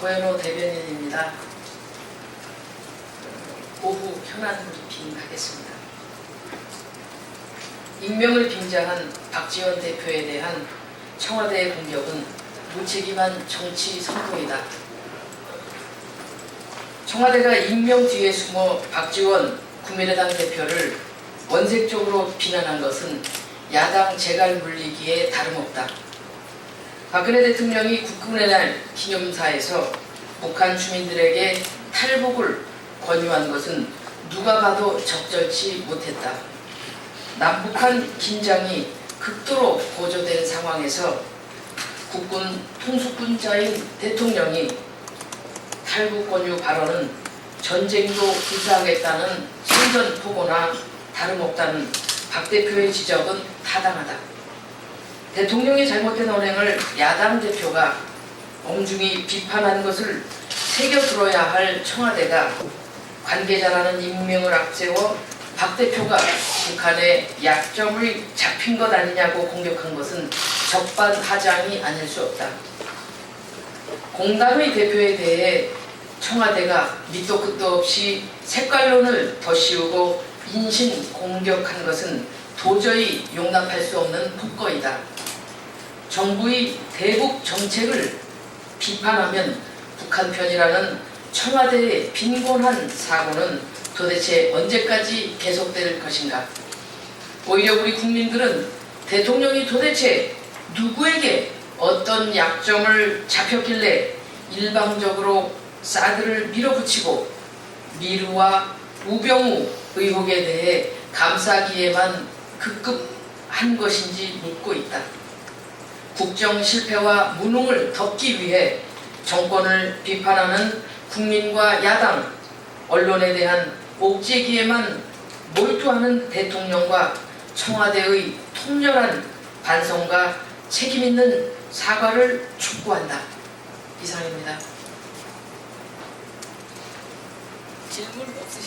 고현호 대변인입니다. 오후 현안 브리핑 하겠습니다. 익명을 빙자한 박지원 대표에 대한 청와대의 공격은 무책임한 정치 선동이다. 청와대가 익명 뒤에 숨어 박지원 국민의당 대표를 원색적으로 비난한 것은 야당 재갈 물리기에 다름없다. 박근혜 대통령이 국군의 날 기념사에서 북한 주민들에게 탈북을 권유한 것은 누가 봐도 적절치 못했다. 남북한 긴장이 극도로 고조된 상황에서 국군 통수권자인 대통령이 탈북 권유 발언은 전쟁도 불사하겠다는 선전포고나 다름없다는 박 대표의 지적은 타당하다. 대통령의 잘못된 언행을 야당 대표가 엄중히 비판하는 것을 새겨 들어야 할 청와대가 관계자라는 임명을 앞세워 박 대표가 북한의 약점을 잡힌 것 아니냐고 공격한 것은 적반하장이 아닐 수 없다. 공당의 대표에 대해 청와대가 밑도 끝도 없이 색깔론을 더 씌우고 인신 공격한 것은 도저히 용납할 수 없는 폭거이다. 정부의 대북 정책을 비판하면 북한 편이라는 청와대의 빈곤한 사고는 도대체 언제까지 계속될 것인가? 오히려 우리 국민들은 대통령이 도대체 누구에게 어떤 약점을 잡혔길래 일방적으로 사드를 밀어붙이고 미르와 우병우 의혹에 대해 감사기에만 급급한 것인지 묻고 있다. 국정 실패와 무능을 덮기 위해 정권을 비판하는 국민과 야당, 언론에 대한 옥죄기에만 몰두하는 대통령과 청와대의 통렬한 반성과 책임 있는 사과를 촉구한다. 이상입니다. 질문 없으시죠?